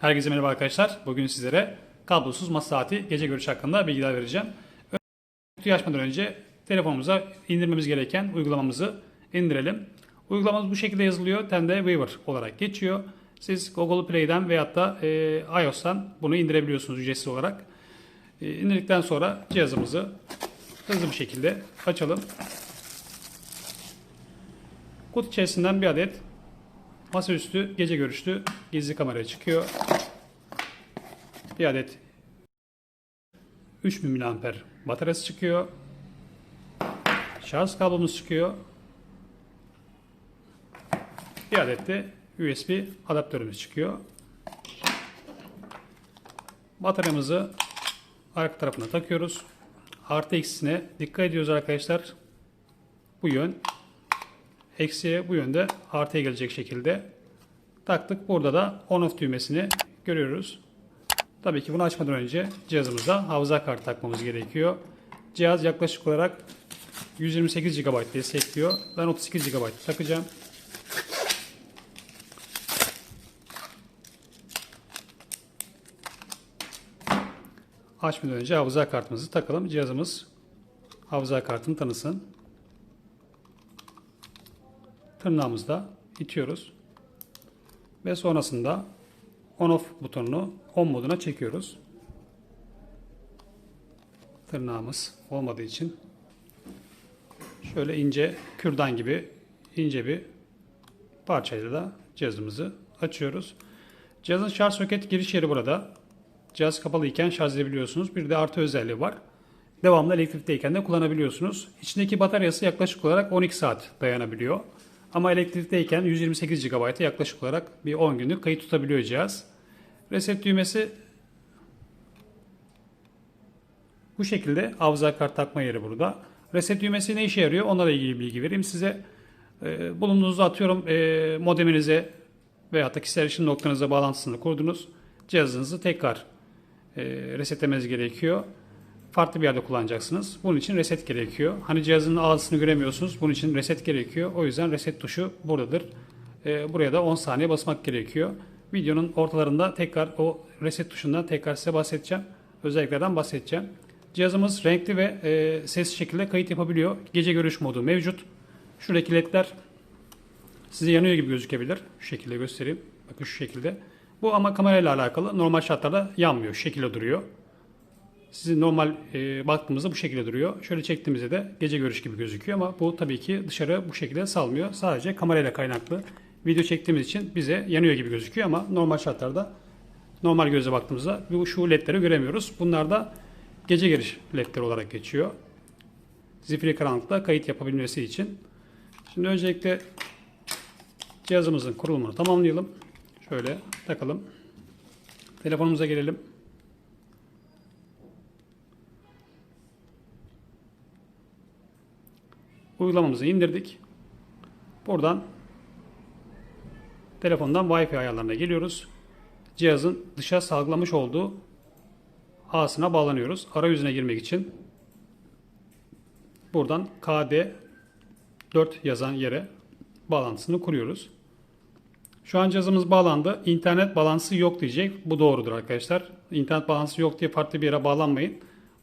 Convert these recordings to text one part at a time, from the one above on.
Herkese merhaba arkadaşlar. Bugün sizlere kablosuz masa saati gece görüş hakkında bilgiler vereceğim. Kutuyu açmadan önce telefonumuza indirmemiz gereken uygulamamızı indirelim. Uygulamamız bu şekilde yazılıyor. Tende Weaver olarak geçiyor. Siz Google Play'den veyahut da e, iOS'tan bunu indirebiliyorsunuz ücretsiz olarak. E, indirdikten sonra cihazımızı hızlı bir şekilde açalım. Kutu içerisinden bir adet masaüstü gece görüşlü gizli kamera çıkıyor. Bir adet 3000 mAh bataryası çıkıyor. Şarj kablomuz çıkıyor. Bir adet de USB adaptörümüz çıkıyor. Bataryamızı arka tarafına takıyoruz. Artı eksisine dikkat ediyoruz arkadaşlar. Bu yön eksiye bu yönde artıya gelecek şekilde taktık. Burada da on off düğmesini görüyoruz. Tabii ki bunu açmadan önce cihazımıza hafıza kartı takmamız gerekiyor. Cihaz yaklaşık olarak 128 GB destekliyor. Ben 38 GB takacağım. Açmadan önce hafıza kartımızı takalım. Cihazımız hafıza kartını tanısın. Tırnağımızda itiyoruz. Ve sonrasında on off butonunu on moduna çekiyoruz. Tırnağımız olmadığı için şöyle ince kürdan gibi ince bir parçayla da cihazımızı açıyoruz. Cihazın şarj soket giriş yeri burada. Cihaz kapalı iken şarj edebiliyorsunuz. Bir de artı özelliği var. Devamlı elektrikteyken de kullanabiliyorsunuz. İçindeki bataryası yaklaşık olarak 12 saat dayanabiliyor. Ama elektrikteyken 128 GB'a yaklaşık olarak bir 10 günlük kayıt tutabiliyor cihaz. Reset düğmesi bu şekilde hafıza kart takma yeri burada. Reset düğmesi ne işe yarıyor? Onlarla ilgili bilgi vereyim size. E, bulunduğunuzda atıyorum e, modeminize veya da kişisel erişim noktanıza bağlantısını kurdunuz. Cihazınızı tekrar e, resetlemeniz gerekiyor. Farklı bir yerde kullanacaksınız. Bunun için reset gerekiyor. Hani cihazın ağzısını göremiyorsunuz. Bunun için reset gerekiyor. O yüzden reset tuşu buradadır. E, buraya da 10 saniye basmak gerekiyor. Videonun ortalarında tekrar o reset tuşundan tekrar size bahsedeceğim. Özelliklerden bahsedeceğim. Cihazımız renkli ve e, sesli şekilde kayıt yapabiliyor. Gece görüş modu mevcut. Şuradaki ledler size yanıyor gibi gözükebilir. Şu şekilde göstereyim. Bakın şu şekilde. Bu ama kamerayla alakalı. Normal şartlarda yanmıyor. Şu şekilde duruyor. Sizin normal e, baktığımızda bu şekilde duruyor. Şöyle çektiğimizde de gece görüş gibi gözüküyor ama bu tabii ki dışarı bu şekilde salmıyor. Sadece kamerayla kaynaklı. Video çektiğimiz için bize yanıyor gibi gözüküyor ama normal şartlarda normal göze baktığımızda bu şu ledleri göremiyoruz. Bunlar da gece giriş ledleri olarak geçiyor. Zifiri karanlıkta kayıt yapabilmesi için. Şimdi öncelikle cihazımızın kurulumunu tamamlayalım. Şöyle takalım. Telefonumuza gelelim. Uygulamamızı indirdik. Buradan telefondan Wi-Fi ayarlarına geliyoruz. Cihazın dışa salgılamış olduğu ağısına bağlanıyoruz. Arayüzüne girmek için buradan KD 4 yazan yere bağlantısını kuruyoruz. Şu an cihazımız bağlandı. İnternet bağlantısı yok diyecek. Bu doğrudur arkadaşlar. İnternet bağlantısı yok diye farklı bir yere bağlanmayın.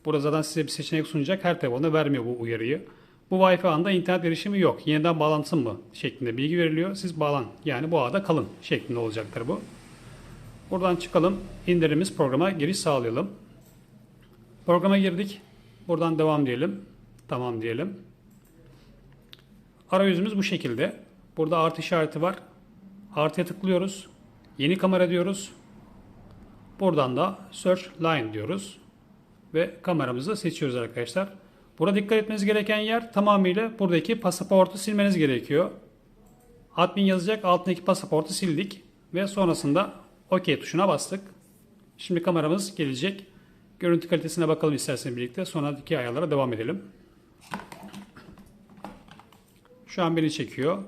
Burada zaten size bir seçenek sunacak. Her telefonda vermiyor bu uyarıyı. Bu Wi-Fi ağında internet erişimi yok. Yeniden bağlantısın mı? şeklinde bilgi veriliyor. Siz bağlan. Yani bu ağda kalın şeklinde olacaktır bu. Buradan çıkalım. İndirimiz programa giriş sağlayalım. Programa girdik. Buradan devam diyelim. Tamam diyelim. Arayüzümüz bu şekilde. Burada artı işareti var. Artıya tıklıyoruz. Yeni kamera diyoruz. Buradan da Search Line diyoruz. Ve kameramızı seçiyoruz arkadaşlar. Burada dikkat etmeniz gereken yer tamamıyla buradaki pasaportu silmeniz gerekiyor. Admin yazacak altındaki pasaportu sildik. Ve sonrasında OK tuşuna bastık. Şimdi kameramız gelecek. Görüntü kalitesine bakalım isterseniz birlikte. Sonraki ayarlara devam edelim. Şu an beni çekiyor.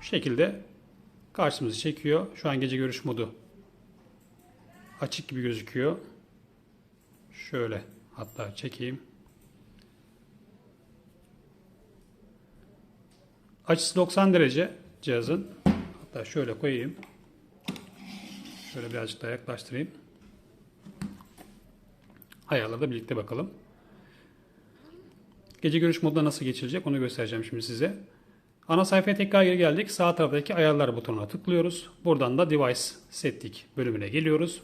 Şu şekilde karşımızı çekiyor. Şu an gece görüş modu açık gibi gözüküyor. Şöyle hatta çekeyim. Açısı 90 derece cihazın. Hatta şöyle koyayım. Şöyle birazcık daha yaklaştırayım. Ayarlara da birlikte bakalım. Gece görüş moduna nasıl geçilecek onu göstereceğim şimdi size. Ana sayfaya tekrar geri geldik. Sağ taraftaki ayarlar butonuna tıklıyoruz. Buradan da device setting bölümüne geliyoruz.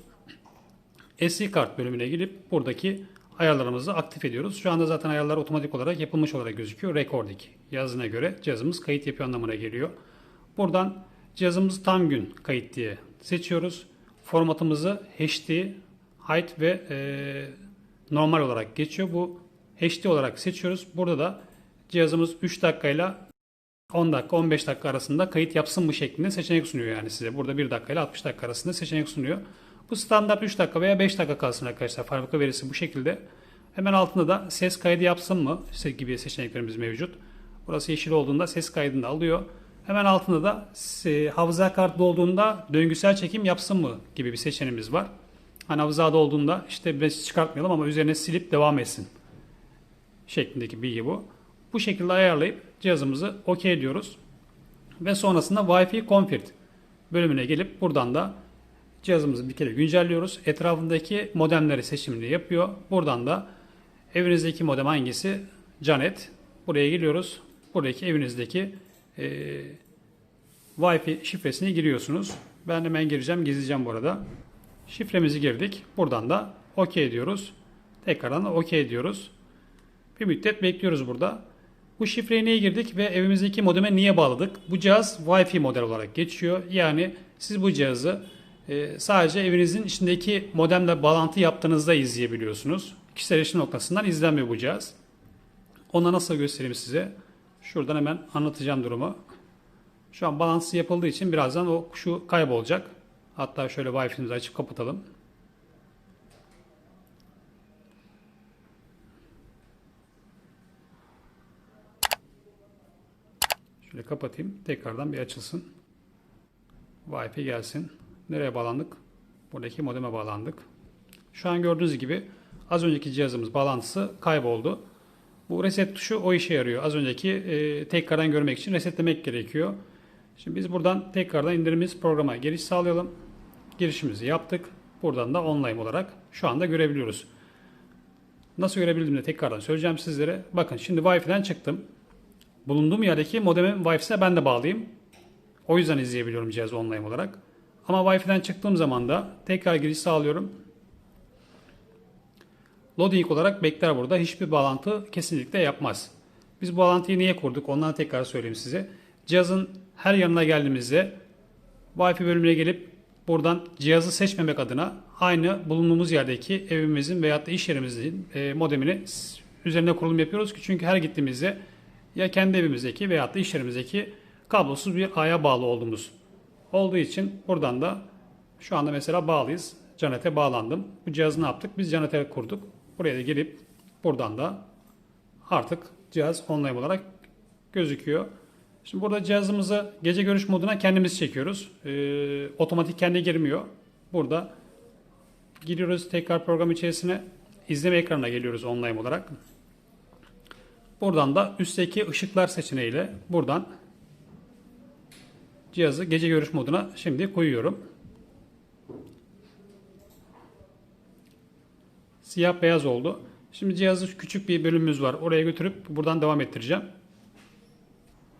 SD kart bölümüne gelip buradaki ayarlarımızı aktif ediyoruz. Şu anda zaten ayarlar otomatik olarak yapılmış olarak gözüküyor. Recording yazına göre cihazımız kayıt yapıyor anlamına geliyor. Buradan cihazımız tam gün kayıt diye seçiyoruz. Formatımızı HD, height ve e, normal olarak geçiyor. Bu HD olarak seçiyoruz. Burada da cihazımız 3 dakikayla 10 dakika 15 dakika arasında kayıt yapsın mı şeklinde seçenek sunuyor yani size. Burada 1 dakika ile 60 dakika arasında seçenek sunuyor. Bu standart 3 dakika veya 5 dakika kalsın arkadaşlar. Fabrika verisi bu şekilde. Hemen altında da ses kaydı yapsın mı gibi seçeneklerimiz mevcut. Burası yeşil olduğunda ses kaydını alıyor. Hemen altında da e, hafıza kartı olduğunda döngüsel çekim yapsın mı gibi bir seçeneğimiz var. Hani hafızada olduğunda işte biz çıkartmayalım ama üzerine silip devam etsin şeklindeki bilgi bu. Bu şekilde ayarlayıp cihazımızı OK diyoruz. Ve sonrasında Wi-Fi Config bölümüne gelip buradan da cihazımızı bir kere güncelliyoruz. Etrafındaki modemleri seçimini yapıyor. Buradan da evinizdeki modem hangisi? Canet. Buraya geliyoruz. Buradaki evinizdeki e, Wi-Fi şifresini giriyorsunuz. Ben hemen gireceğim, gizleyeceğim bu arada. Şifremizi girdik. Buradan da OK diyoruz. Tekrardan OK diyoruz. Bir müddet bekliyoruz burada. Bu şifreyi niye girdik ve evimizdeki modeme niye bağladık? Bu cihaz Wi-Fi model olarak geçiyor. Yani siz bu cihazı e, sadece evinizin içindeki modemle bağlantı yaptığınızda izleyebiliyorsunuz. Kişisel erişim noktasından izlenmiyor bu cihaz. Ona nasıl göstereyim size? Şuradan hemen anlatacağım durumu. Şu an bağlantısı yapıldığı için birazdan o şu kaybolacak. Hatta şöyle Wi-Fi'mizi açıp kapatalım. Şöyle kapatayım. Tekrardan bir açılsın. Wi-Fi gelsin. Nereye bağlandık? Buradaki modeme bağlandık. Şu an gördüğünüz gibi az önceki cihazımız bağlantısı kayboldu. Bu reset tuşu o işe yarıyor. Az önceki e, tekrardan görmek için resetlemek gerekiyor. Şimdi biz buradan tekrardan indirdiğimiz programa giriş sağlayalım. Girişimizi yaptık. Buradan da online olarak şu anda görebiliyoruz. Nasıl görebildiğimi tekrardan söyleyeceğim sizlere. Bakın şimdi Wi-Fi'den çıktım. Bulunduğum yerdeki modemin Wi-Fi'sine ben de bağlayayım. O yüzden izleyebiliyorum cihazı online olarak. Ama Wi-Fi'den çıktığım zaman da tekrar giriş sağlıyorum. Loading olarak bekler burada. Hiçbir bağlantı kesinlikle yapmaz. Biz bu bağlantıyı niye kurduk? Ondan tekrar söyleyeyim size. Cihazın her yanına geldiğimizde Wi-Fi bölümüne gelip buradan cihazı seçmemek adına aynı bulunduğumuz yerdeki evimizin veyahut da iş yerimizin e, modemini üzerine kurulum yapıyoruz ki çünkü her gittiğimizde ya kendi evimizdeki veyahut da iş yerimizdeki kablosuz bir ağya bağlı olduğumuz olduğu için buradan da şu anda mesela bağlıyız. Canete bağlandım. Bu cihazı ne yaptık? Biz Canete kurduk. Buraya da girip buradan da artık cihaz online olarak gözüküyor. Şimdi burada cihazımızı gece görüş moduna kendimiz çekiyoruz. Ee, otomatik kendi girmiyor. Burada giriyoruz tekrar program içerisine. izleme ekranına geliyoruz online olarak. Buradan da üstteki ışıklar seçeneğiyle buradan cihazı gece görüş moduna şimdi koyuyorum. Siyah beyaz oldu. Şimdi cihazı küçük bir bölümümüz var. Oraya götürüp buradan devam ettireceğim.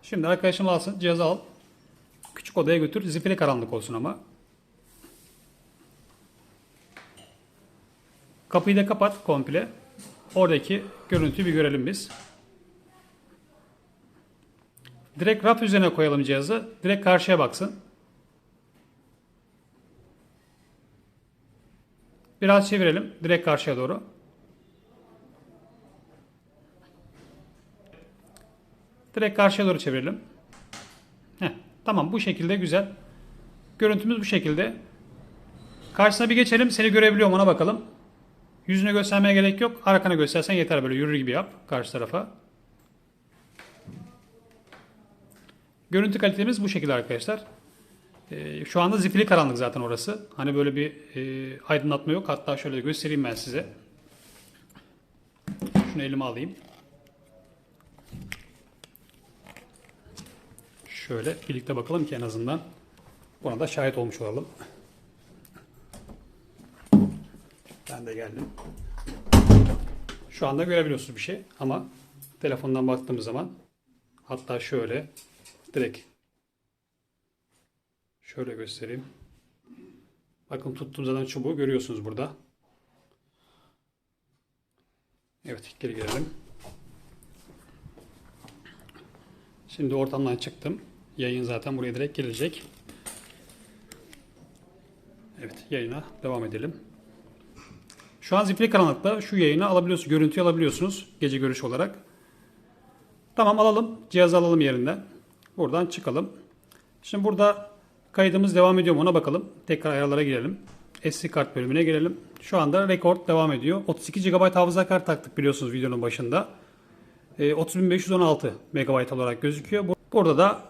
Şimdi arkadaşım alsın. Cihazı al. Küçük odaya götür. Zifiri karanlık olsun ama. Kapıyı da kapat komple. Oradaki görüntüyü bir görelim biz. Direkt raf üzerine koyalım cihazı. Direkt karşıya baksın. Biraz çevirelim. Direkt karşıya doğru. Direkt karşıya doğru çevirelim. Heh, tamam bu şekilde güzel. Görüntümüz bu şekilde. Karşısına bir geçelim. Seni görebiliyor mu ona bakalım. Yüzünü göstermeye gerek yok. Arkana göstersen yeter böyle yürür gibi yap karşı tarafa. Görüntü kalitemiz bu şekilde arkadaşlar. Ee, şu anda zifiri karanlık zaten orası. Hani böyle bir e, aydınlatma yok. Hatta şöyle göstereyim ben size. Şunu elime alayım. Şöyle birlikte bakalım ki en azından Buna da şahit olmuş olalım. Ben de geldim. Şu anda görebiliyorsunuz bir şey ama telefondan baktığımız zaman hatta şöyle direkt şöyle göstereyim. Bakın tuttuğum zaten çubuğu görüyorsunuz burada. Evet geri gelelim. Şimdi ortamdan çıktım. Yayın zaten buraya direkt gelecek. Evet yayına devam edelim. Şu an zifiri karanlıkta şu yayını alabiliyorsunuz. Görüntüyü alabiliyorsunuz gece görüş olarak. Tamam alalım. Cihazı alalım yerinden. Buradan çıkalım. Şimdi burada kaydımız devam ediyor mu ona bakalım. Tekrar ayarlara girelim. SD kart bölümüne girelim. Şu anda rekord devam ediyor. 32 GB hafıza kart taktık biliyorsunuz videonun başında. E, 30.516 MB olarak gözüküyor. Bu- Burada da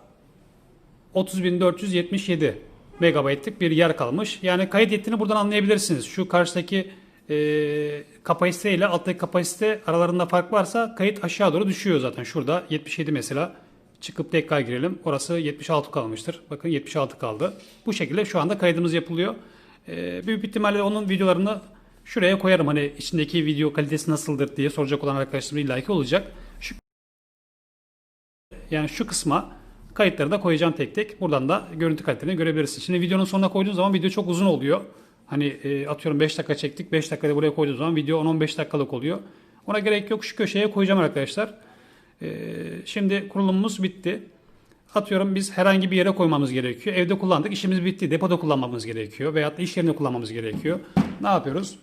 30.477 MB'lik bir yer kalmış. Yani kayıt yettiğini buradan anlayabilirsiniz. Şu karşıdaki e, kapasite ile alttaki kapasite aralarında fark varsa kayıt aşağı doğru düşüyor zaten. Şurada 77 mesela çıkıp tekrar girelim. Orası 76 kalmıştır. Bakın 76 kaldı. Bu şekilde şu anda kaydımız yapılıyor. E, büyük ihtimalle onun videolarını şuraya koyarım. Hani içindeki video kalitesi nasıldır diye soracak olan arkadaşlarım illaki olacak. Şu yani şu kısma kayıtları da koyacağım tek tek. Buradan da görüntü kalitelerini görebilirsin. Şimdi videonun sonuna koyduğun zaman video çok uzun oluyor. Hani e, atıyorum 5 dakika çektik. 5 dakikada buraya koyduğum zaman video 10-15 dakikalık oluyor. Ona gerek yok. Şu köşeye koyacağım arkadaşlar. E, şimdi kurulumumuz bitti. Atıyorum biz herhangi bir yere koymamız gerekiyor. Evde kullandık. işimiz bitti. Depoda kullanmamız gerekiyor. Veyahut da iş yerinde kullanmamız gerekiyor. Ne yapıyoruz?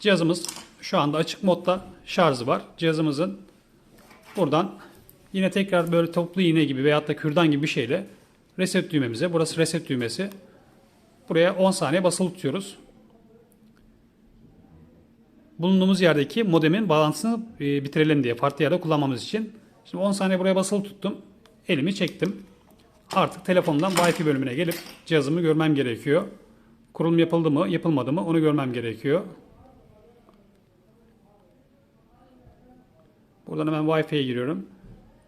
Cihazımız şu anda açık modda şarjı var. Cihazımızın buradan yine tekrar böyle toplu iğne gibi veyahut da kürdan gibi bir şeyle reset düğmemize, burası reset düğmesi. Buraya 10 saniye basılı tutuyoruz. Bulunduğumuz yerdeki modemin bağlantısını e, bitirelim diye farklı yerde kullanmamız için. Şimdi 10 saniye buraya basılı tuttum. Elimi çektim. Artık telefondan Wi-Fi bölümüne gelip cihazımı görmem gerekiyor. Kurulum yapıldı mı, yapılmadı mı onu görmem gerekiyor. Buradan hemen Wi-Fi'ye giriyorum.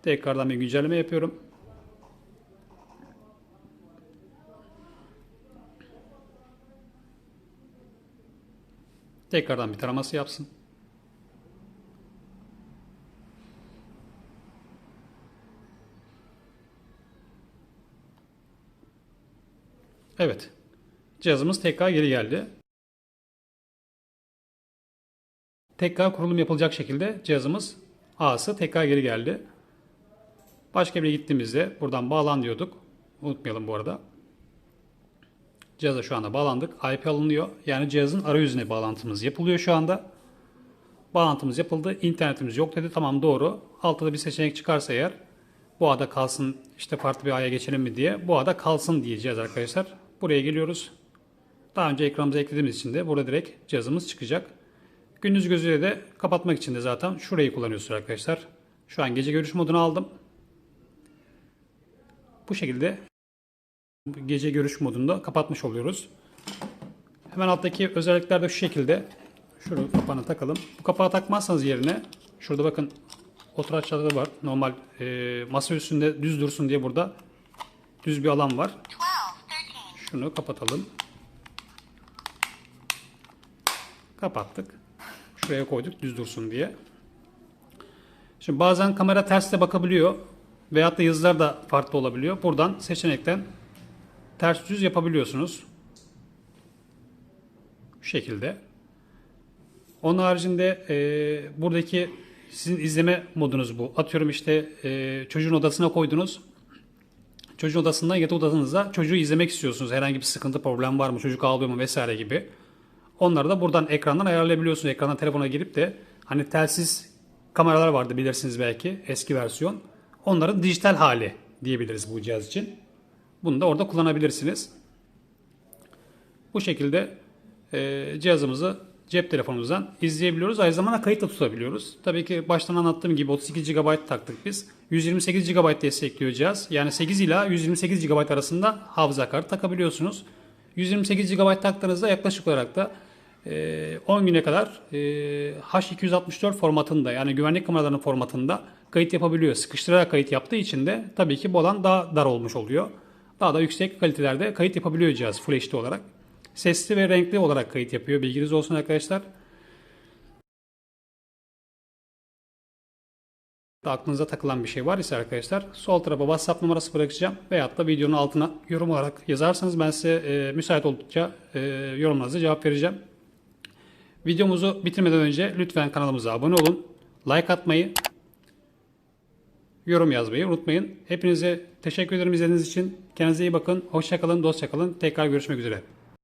Tekrardan bir güncelleme yapıyorum. Tekrardan bir taraması yapsın. Evet. Cihazımız tekrar geri geldi. Tekrar kurulum yapılacak şekilde cihazımız A'sı tekrar geri geldi. Başka bir gittiğimizde buradan bağlan diyorduk. Unutmayalım bu arada. Cihaza şu anda bağlandık. IP alınıyor. Yani cihazın arayüzüne bağlantımız yapılıyor şu anda. Bağlantımız yapıldı. İnternetimiz yok dedi. Tamam doğru. Altta da bir seçenek çıkarsa eğer bu ada kalsın işte farklı bir aya geçelim mi diye bu ada kalsın diyeceğiz arkadaşlar. Buraya geliyoruz. Daha önce ekranımıza eklediğimiz için de burada direkt cihazımız çıkacak. Gündüz gözüyle de kapatmak için de zaten şurayı kullanıyorsunuz arkadaşlar. Şu an gece görüş modunu aldım. Bu şekilde gece görüş modunda kapatmış oluyoruz. Hemen alttaki özellikler de şu şekilde. Şunu kapağına takalım. Bu kapağı takmazsanız yerine şurada bakın oturaçlarda da var. Normal e, masa üstünde düz dursun diye burada düz bir alan var. 12, 13. Şunu kapatalım. Kapattık. Şuraya koyduk düz dursun diye. Şimdi bazen kamera ters de bakabiliyor. Veyahut da yazılar da farklı olabiliyor. Buradan seçenekten ters düz yapabiliyorsunuz. Şu şekilde. Onun haricinde e, buradaki sizin izleme modunuz bu. Atıyorum işte e, çocuğun odasına koydunuz. Çocuğun odasından yatak odanızda çocuğu izlemek istiyorsunuz. Herhangi bir sıkıntı, problem var mı, çocuk ağlıyor mu vesaire gibi. Onları da buradan ekrandan ayarlayabiliyorsunuz. Ekrandan telefona girip de hani telsiz kameralar vardı bilirsiniz belki eski versiyon. Onların dijital hali diyebiliriz bu cihaz için. Bunu da orada kullanabilirsiniz. Bu şekilde e, cihazımızı cep telefonumuzdan izleyebiliyoruz. Aynı zamanda kayıt da tutabiliyoruz. Tabii ki baştan anlattığım gibi 32 GB taktık biz. 128 GB destekliyor cihaz. Yani 8 ila 128 GB arasında hafıza kartı takabiliyorsunuz. 128 GB taktığınızda yaklaşık olarak da e, 10 güne kadar e, H264 formatında yani güvenlik kameralarının formatında kayıt yapabiliyor. Sıkıştırarak kayıt yaptığı için de tabii ki bu alan daha dar olmuş oluyor. Daha da yüksek kalitelerde kayıt yapabiliyor cihaz Full HD olarak. Sesli ve renkli olarak kayıt yapıyor. Bilginiz olsun arkadaşlar. aklınıza takılan bir şey var ise arkadaşlar sol tarafa WhatsApp numarası bırakacağım veyahut da videonun altına yorum olarak yazarsanız ben size e, müsait oldukça e, yorumlarınıza cevap vereceğim. Videomuzu bitirmeden önce lütfen kanalımıza abone olun. Like atmayı, yorum yazmayı unutmayın. Hepinize teşekkür ederim izlediğiniz için. Kendinize iyi bakın. Hoşçakalın, dostça kalın. Tekrar görüşmek üzere.